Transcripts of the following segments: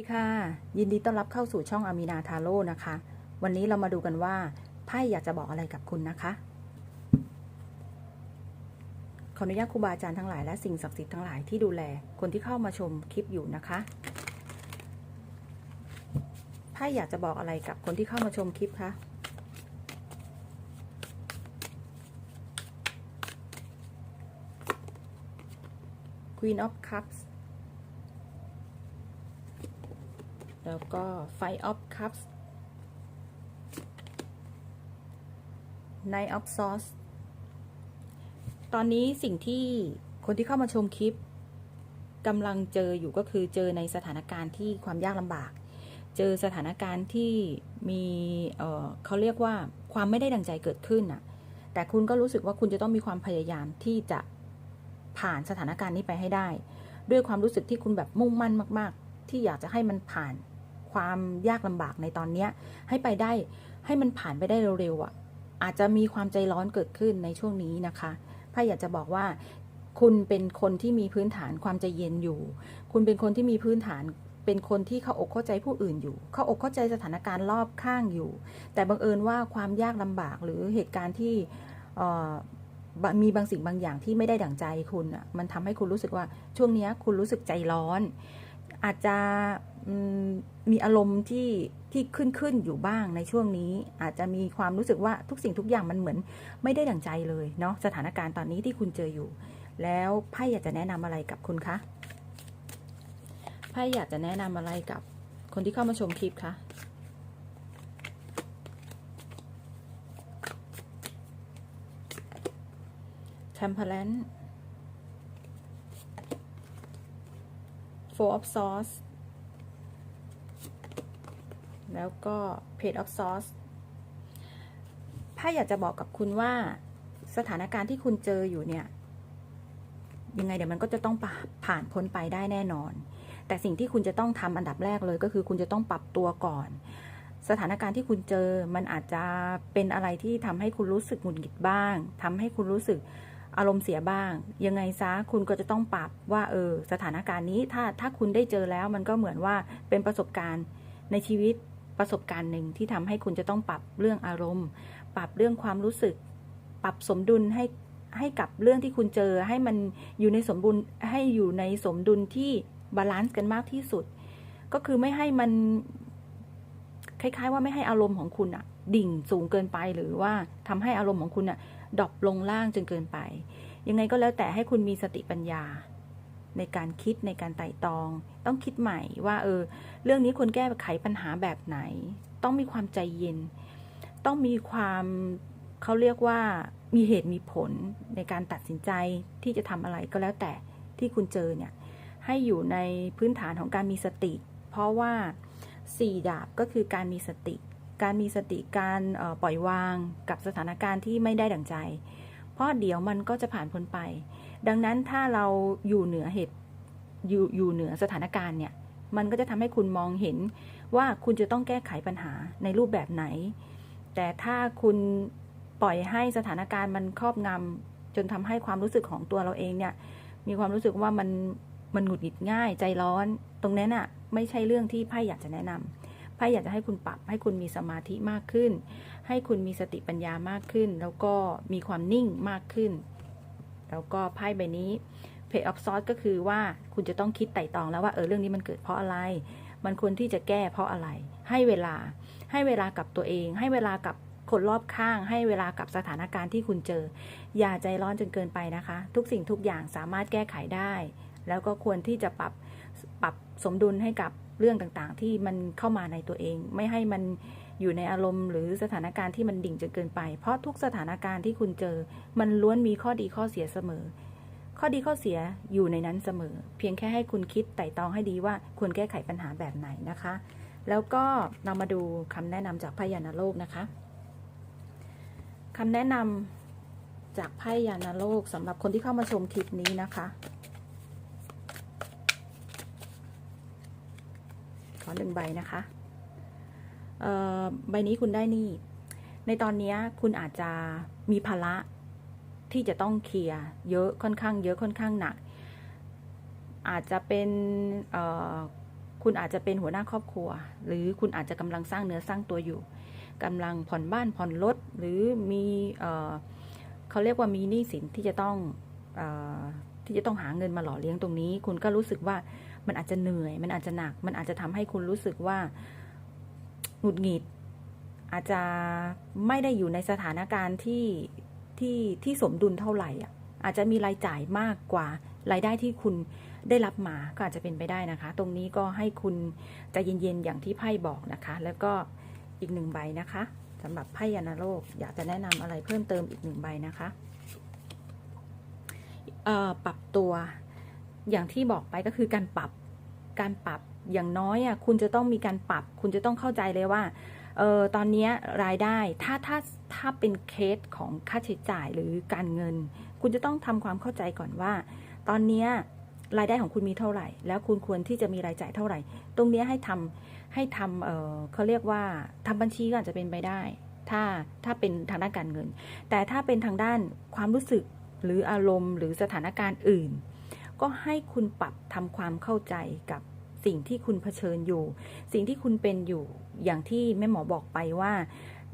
สวัสดีค่ะ ยินดีต้อนรับเข้าสู่ช่องอามีนาทาโร่นะคะ วันนี้เรามาดูกันว่าไพ่อยากจะบอกอะไรกับคุณนะคะ ขออนุญาตครูบาอาจารย์ทั้งหลายและสิ่งศักดิ์สิทธิ์ทั้งหลายที่ดูแลคนที่เข้ามาชมคลิปอยู่นะคะไพ่อยากจะบอกอะไรกับคนที่เข้ามาชมคลิปคะ Queen of Cups แล้วก็ Five of Cups Knight of Swords ตอนนี้สิ่งที่คนที่เข้ามาชมคลิปกำลังเจออยู่ก็คือเจอในสถานการณ์ที่ความยากลำบาก เจอสถานการณ์ที่มีเเขาเรียกว่าความไม่ได้ดังใจเกิดขึ้นน่ะ แต่คุณก็รู้สึกว่าคุณจะต้องมีความพยายามที่จะผ่านสถานการณ์นี้ไปให้ได้ ด้วยความรู้สึกที่คุณแบบมุ่งมั่นมาก ๆ ที่อยากจะให้มันผ่าน ความยากลำบากในตอนเนี้ยให้ไปได้ให้มันผ่านไปได้เร็วๆอะ อาจจะมีความใจร้อนเกิดขึ้นในช่วงนี้นะคะพ่อยากจะบอกว่า คุณเป็นคนที่มีพื้นฐานความใจเย็นอยู่ คุณเป็นคนที่มีพื้นฐานเป็นคนที่เข้าอกเข้าใจผู้อื่นอยู่ เข้าอกเข้าใจสถานการณ์รอบข้างอยู่ แต่บังเอิญว่าความยากลำบากหรือเหตุการณ์ที่มีบางสิ่งบางอย่างที่ไม่ได้ดั่งใจคุณอะมันทำให้คุณรู้สึกว่าช่วงนี้คุณรู้สึกใจร้อน อาจจะอืมมีอารมณ์ที่ที่ขึ้นขึ้นอยู่บ้างในช่วงนี้ อาจจะมีความรู้สึกว่าทุกสิ่งทุกอย่างมันเหมือน ไม่ได้ดั่งใจเลยเนาะสถานการณ์ตอนนี้ที่คุณเจออยู่ แล้วไพ่อยากจะแนะนำอะไรกับคุณคะไพ่อยากจะแนะนำอะไรกับคนที่เข้ามาชมคลิปคะ Temperance Four of Swords แล้วก็ Page of Swords ไพ่อยากจะบอกกับคุณว่าสถานการณ์ที่คุณเจออยู่เนี่ย ยังไงเดี๋ยวมันก็จะต้องผ่านพ้นไปได้แน่นอน แต่สิ่งที่คุณจะต้องทำอันดับแรกเลยก็คือคุณจะต้องปรับตัวก่อน สถานการณ์ที่คุณเจอมันอาจจะเป็นอะไรที่ทำให้คุณรู้สึกหงุดหงิดบ้างทำให้คุณรู้สึก อารมณ์เสียบ้าง ยังไงซะคุณก็จะต้องปรับว่าเออสถานการณ์นี้ถ้าถ้าคุณได้เจอแล้วมันก็เหมือนว่าเป็นประสบการณ์ในชีวิตประสบการณ์หนึ่งที่ทำให้คุณจะต้องปรับเรื่องอารมณ์ ปรับเรื่องความรู้สึก ปรับสมดุลให้ให้กับเรื่องที่คุณเจอให้มันอยู่ในสมดุลให้อยู่ในสมดุลที่บาลานซ์กันมากที่สุด ก็คือไม่ให้มันคล้ายๆ ว่าไม่ให้อารมณ์ของคุณอะดิ่งสูงเกินไปหรือว่าทำให้อารมณ์ของคุณอะ ดรอปลงล่างจนเกินไป ยังไงก็แล้วแต่ให้คุณมีสติปัญญา ในการคิดในการไต่ตอง ต้องคิดใหม่ว่าเออ เรื่องนี้ควรแก้ไขปัญหาแบบไหน ต้องมีความใจเย็น ต้องมีความเขาเรียกว่ามีเหตุมีผลในการตัดสินใจที่จะทำอะไรก็แล้วแต่ที่คุณเจอเนี่ยให้อยู่ในพื้นฐานของการมีสติ เพราะว่าสี่ดาบก็คือการมีสติ การมีสติการปล่อยวางกับสถานการณ์ที่ไม่ได้ดั่งใจ เพราะเดี๋ยวมันก็จะผ่านพ้นไป ดังนั้นถ้าเราอยู่เหนือเหตุอยู่อยู่เหนือสถานการณ์เนี่ย มันก็จะทำให้คุณมองเห็นว่าคุณจะต้องแก้ไขปัญหาในรูปแบบไหน แต่ถ้าคุณปล่อยให้สถานการณ์มันครอบงำจนทำให้ความรู้สึกของตัวเราเองเนี่ย มีความรู้สึกว่ามันมันหงุดหงิดง่ายใจร้อน ตรงนั้นอะไม่ใช่เรื่องที่ไพ่อยากจะแนะนำไพ่อยากจะให้คุณปรับให้คุณมีสมาธิมากขึ้น ให้คุณมีสติปัญญามากขึ้น แล้วก็มีความนิ่งมากขึ้น แล้วก็ไพ่ใบนี้ Pay of Swords ก็คือว่าคุณจะต้องคิดไต่ตองแล้วว่าเออเรื่องนี้มันเกิดเพราะอะไร มันควรที่จะแก้เพราะอะไร ให้เวลาให้เวลากับตัวเอง ให้เวลากับคนรอบข้าง ให้เวลากับสถานการณ์ที่คุณเจอ อย่าใจร้อนจนเกินไปนะคะ ทุกสิ่งทุกอย่างสามารถแก้ไขได้ แล้วก็ควรที่จะปรับ ปรับสมดุลให้กับเรื่องต่างๆ ที่มันเข้ามาในตัวเอง ไม่ให้มันอยู่ในอารมณ์ หรือสถานการณ์ที่มันดิ่งจนเกินไป เพราะทุกสถานการณ์ที่คุณเจอ มันล้วนมีข้อดีข้อเสียเสมอ ข้อดีข้อเสียอยู่ในนั้นเสมอ เพียงแค่ให้คุณคิดไต่ตองให้ดีว่าควรแก้ไขปัญหาแบบไหนนะคะ แล้วก็เรามาดูคำแนะนำจากพยานาโลกนะคะคำแนะนำจากไพ่ยานาโลกสำหรับคนที่เข้ามาชมคลิปนี้นะคะ ขอหนึ่งใบนะคะใบนี้คุณได้นี่ ในตอนนี้คุณอาจจะมีภาระที่จะต้องเคลียร์เยอะค่อนข้างเยอะค่อนข้างหนัก อาจจะเป็นคุณอาจจะเป็นหัวหน้าครอบครัว หรือคุณอาจจะกำลังสร้างเนื้อสร้างตัวอยู่กำลังผ่อนบ้านผ่อนรถหรือมีเอ่อเขาเรียกว่ามีหนี้สินที่จะต้องอ ที่จะต้องหาเงินมาหล่อเลี้ยงตรงนี้ คุณก็รู้สึกว่ามันอาจจะเหนื่อย มันอาจจะหนัก มันอาจจะทำให้คุณรู้สึกว่าหงุดหงิด อาจจะไม่ได้อยู่ในสถานการณ์ที่ที่ที่สมดุลเท่าไหร่อะอาจจะมีรายจ่ายมากกว่ารายได้ที่คุณได้รับมาก็อาจจะเป็นไปได้นะคะ ตรงนี้ก็ให้คุณใจเย็นๆอย่างที่ไพ่บอกนะคะ แล้วก็อีกหนึ่งใบนะคะสำหรับไพ่ยานาโลกอยากจะแนะนำอะไรเพิ่มเติมอีกหนึ่งใบนะคะ ปรับตัวอย่างที่บอกไปก็คือการปรับการปรับอย่างน้อยอะคุณจะต้องมีการปรับ คุณจะต้องเข้าใจเลยว่าเออตอนนี้รายได้ถ้าถ้าถ้าเป็นเคสของค่าใช้จ่ายหรือการเงิน คุณจะต้องทำความเข้าใจก่อนว่า ตอนนี้รายได้ของคุณมีเท่าไหร่ แล้วคุณควรที่จะมีรายจ่ายเท่าไหร่ ตรงนี้ให้ทำให้ทำเเขาเรียกว่าทำบัญชีก็อาจจะเป็นไปได้ ถ้าถ้าเป็นทางด้านการเงิน แต่ถ้าเป็นทางด้านความรู้สึก หรืออารมณ์หรือสถานการณ์อื่น ก็ให้คุณปรับทำความเข้าใจกับสิ่งที่คุณเผชิญอยู่ สิ่งที่คุณเป็นอยู่อย่างที่แม่หมอบอกไปว่า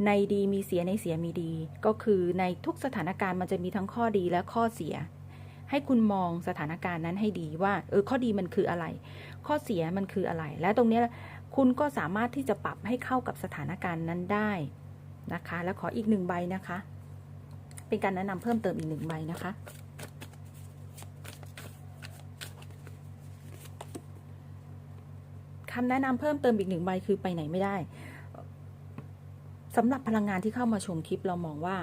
ในดีมีเสียในเสียมีดี ก็คือในทุกสถานการณ์มันจะมีทั้งข้อดีและข้อเสีย ให้คุณมองสถานการณ์นั้นให้ดีว่า เออข้อดีมันคืออะไร ข้อเสียมันคืออะไร และตรงนี้คุณก็สามารถที่จะปรับให้เข้ากับสถานการณ์นั้นได้นะคะ แล้วขออีกหนึ่งใบนะคะ เป็นการแนะนำเพิ่มเติมอีกหนึ่งใบนะคะ คำแนะนำเพิ่มเติมอีกหนึ่งใบคือไปไหนไม่ได้สำหรับพลังงานที่เข้ามาชมคลิปเรามองว่า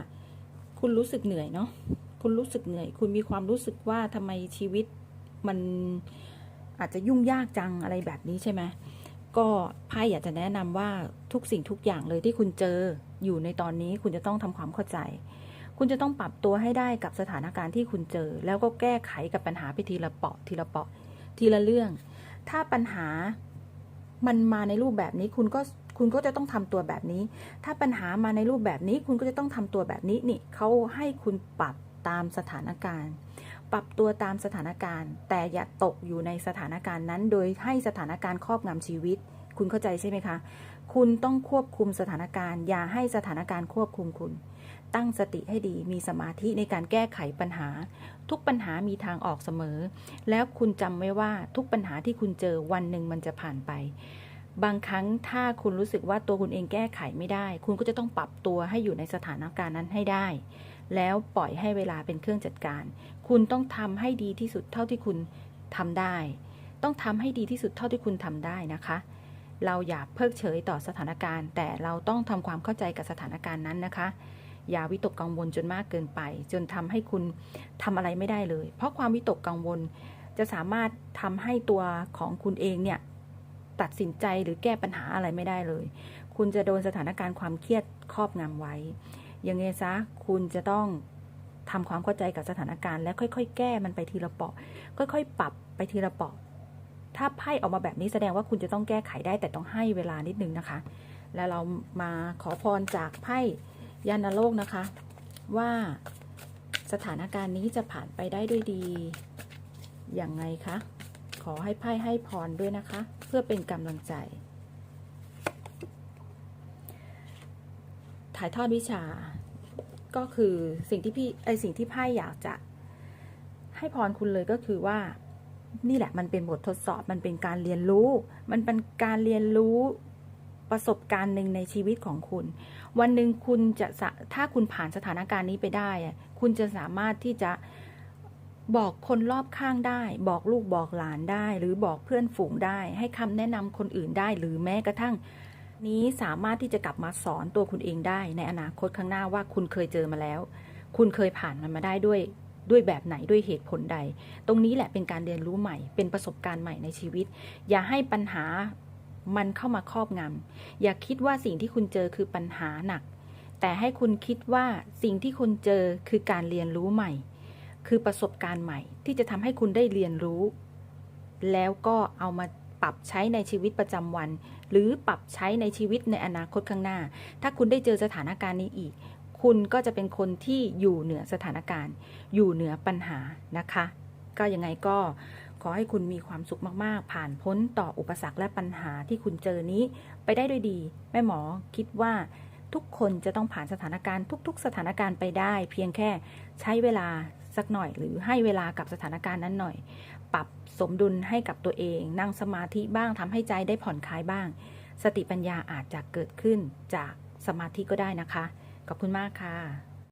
คุณรู้สึกเหนื่อยเนาะคุณรู้สึกเหนื่อย คุณมีความรู้สึกว่าทำไมชีวิตมันอาจจะยุ่งยากจังอะไรแบบนี้ใช่ไหมก็ไพ่อยากจะแนะนำว่าทุกสิ่งทุกอย่างเลยที่คุณเจออยู่ในตอนนี้คุณจะต้องทำความเข้าใจ คุณจะต้องปรับตัวให้ได้กับสถานการณ์ที่คุณเจอ แล้วก็แก้ไขกับปัญหาไปทีละเปาะทีละเปาะทีละเรื่อง ถ้าปัญหามันมาในรูปแบบนี้คุณก็คุณก็จะต้องทำตัวแบบนี้ ถ้าปัญหามาในรูปแบบนี้ คุณก็จะต้องทำตัวแบบนี้นี่เขาให้คุณปรับตามสถานการณ์ ปรับตัวตามสถานการณ์ แต่อย่าตกอยู่ในสถานการณ์นั้น โดยให้สถานการณ์ครอบงำชีวิต คุณเข้าใจใช่ไหมคะ คุณต้องควบคุมสถานการณ์ อย่าให้สถานการณ์ควบคุมคุณ ตั้งสติให้ดีมีสมาธิในการแก้ไขปัญหา ทุกปัญหามีทางออกเสมอ แล้วคุณจำไว้ว่าทุกปัญหาที่คุณเจอวันหนึ่งมันจะผ่านไป บางครั้งถ้าคุณรู้สึกว่าตัวคุณเองแก้ไขไม่ได้ คุณก็จะต้องปรับตัวให้อยู่ในสถานการณ์นั้นให้ได้ แล้วปล่อยให้เวลาเป็นเครื่องจัดการ คุณต้องทำให้ดีที่สุดเท่าที่คุณทำได้ ต้องทำให้ดีที่สุดเท่าที่คุณทำได้นะคะเราอย่าเพิกเฉยต่อสถานการณ์ แต่เราต้องทำความเข้าใจกับสถานการณ์นั้นนะคะ อย่าวิตกกังวลจนมากเกินไป จนทำให้คุณทำอะไรไม่ได้เลย เพราะความวิตกกังวลจะสามารถทำให้ตัวของคุณเองเนี่ยตัดสินใจหรือแก้ปัญหาอะไรไม่ได้เลย คุณจะโดนสถานการณ์ความเครียดครอบงำไว้ ยังไงซะคุณจะต้องทำความเข้าใจกับสถานการณ์และค่อย ๆ แก้มันไปทีละเปาะ ค่อย ๆ ปรับไปทีละเปาะ ถ้าไพ่ออกมาแบบนี้แสดงว่าคุณจะต้องแก้ไขได้แต่ต้องให้เวลานิดนึงนะคะ แล้วเรามาขอพรจากไพ่ ยานโลกนะคะ ว่าสถานการณ์นี้จะผ่านไปได้ด้วยดีอย่างไงคะ ขอให้ไพ่ให้พรด้วยนะคะ เพื่อเป็นกำลังใจ ถ่ายทอดวิชา ก็คือสิ่งที่พี่ไอสิ่งที่ไพ่อยากจะ ให้พรคุณเลยก็คือว่า นี่แหละมันเป็นบททดสอบมันเป็นการเรียนรู้ มันเป็นการเรียนรู้ ประสบการณ์หนึ่งในชีวิตของคุณ วันหนึ่งคุณจะถ้าคุณผ่านสถานการณ์นี้ไปได้ คุณจะสามารถที่จะบอกคนรอบข้างได้ บอกลูกบอกหลานได้ หรือบอกเพื่อนฝูงได้ ให้คำแนะนำคนอื่นได้ หรือแม้กระทั่ง นี้สามารถที่จะกลับมาสอนตัวคุณเองได้ ในอนาคตข้างหน้าว่าคุณเคยเจอมาแล้ว คุณเคยผ่านมันมาได้ด้วยด้วยแบบไหนด้วยเหตุผลใด ตรงนี้แหละเป็นการเรียนรู้ใหม่ เป็นประสบการณ์ใหม่ในชีวิต อย่าให้ปัญหา มันเข้ามาครอบงำอย่าคิดว่าสิ่งที่คุณเจอคือปัญหาหนัก แต่ให้คุณคิดว่าสิ่งที่คุณเจอคือการเรียนรู้ใหม่ คือประสบการณ์ใหม่ ที่จะทำให้คุณได้เรียนรู้ แล้วก็เอามาปรับใช้ในชีวิตประจำวัน หรือปรับใช้ในชีวิตในอนาคตข้างหน้า ถ้าคุณได้เจอสถานการณ์นี้อีก คุณก็จะเป็นคนที่อยู่เหนือสถานการณ์ อยู่เหนือปัญหานะคะ ก็ยังไงก็ ขอให้คุณมีความสุขมากๆ ผ่านพ้นต่ออุปสรรคและปัญหาที่คุณเจอนี้ ไปได้ด้วยดี แม่หมอคิดว่าทุกคนจะต้องผ่านสถานการณ์ทุก ๆ สถานการณ์ไปได้ เพียงแค่ใช้เวลาสักหน่อย หรือให้เวลากับสถานการณ์นั้นหน่อย ปรับสมดุลให้กับตัวเอง นั่งสมาธิบ้างทำให้ใจได้ผ่อนคลายบ้าง สติปัญญาอาจจะเกิดขึ้นจากสมาธิก็ได้นะคะ ขอบคุณมากค่ะ